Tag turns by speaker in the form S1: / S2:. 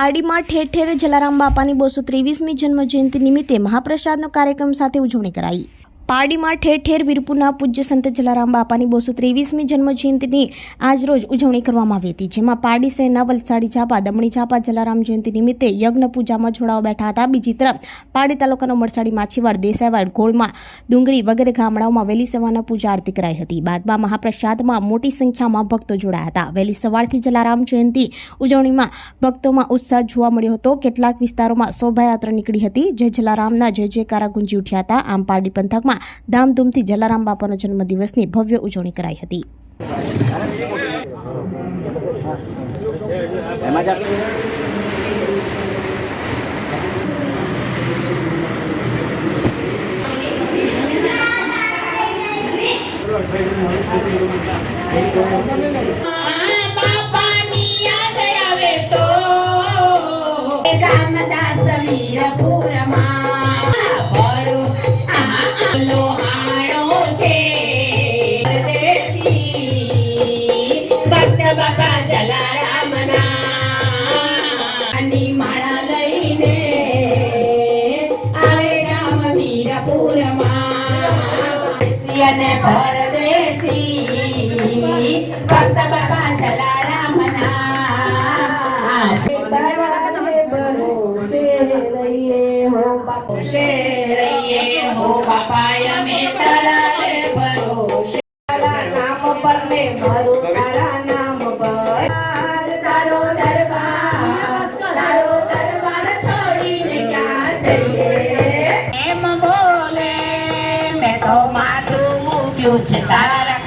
S1: પારડીમાં ઠેર ઠેર જલારામ બાપાની બસો ત્રેવીસમી જન્મજયંતિ નિમિત્તે મહાપ્રસાદનો કાર્યક્રમ સાથે ઉજવણી કરાઈ. પારડીમાં ઠેર ઠેર વીરપુરના પૂજ્ય સંત જલારામ બાપાની બોસો ત્રેવીસમી જન્મજયંતિની આજરોજ ઉજવણી કરવામાં આવી હતી. જેમાં પારડી શહેરના વલસાડી ઝાપા, દમણી ઝાપા, જલારામ જયંતિ નિમિત્તે યજ્ઞ પૂજામાં જોડાવા બેઠા હતા. બીજી તરફ પારડી તાલુકાનો મળસાડી માછીવાડ, દેસાઈવાડ, ગોળમાં ડુંગળી વગેરે ગામડાઓમાં વહેલી સવારના પૂજા આરતી કરાઈ હતી. બાદમાં મહાપ્રસાદમાં મોટી સંખ્યામાં ભક્તો જોડાયા હતા. વહેલી સવારથી જલારામ જયંતિ ઉજવણીમાં ભક્તોમાં ઉત્સાહ જોવા મળ્યો હતો. કેટલાક વિસ્તારોમાં શોભાયાત્રા નીકળી હતી. જે જલારામના જય જયકારા ગુંજી ઉઠ્યા હતા. આમ પારડી પંથકમાં ધામધૂમથી જલારામ બાપાનો જન્મદિવસની ભવ્ય ઉજવણી કરાઈ હતી.
S2: Thank જ
S3: બાપા જલારામના ની માળા લઈને આવે રામ વીરપુરમાં અને ભક્ત જલારામના બાપા તારા નામ પર તારા માથું મૂક્યું છે તારા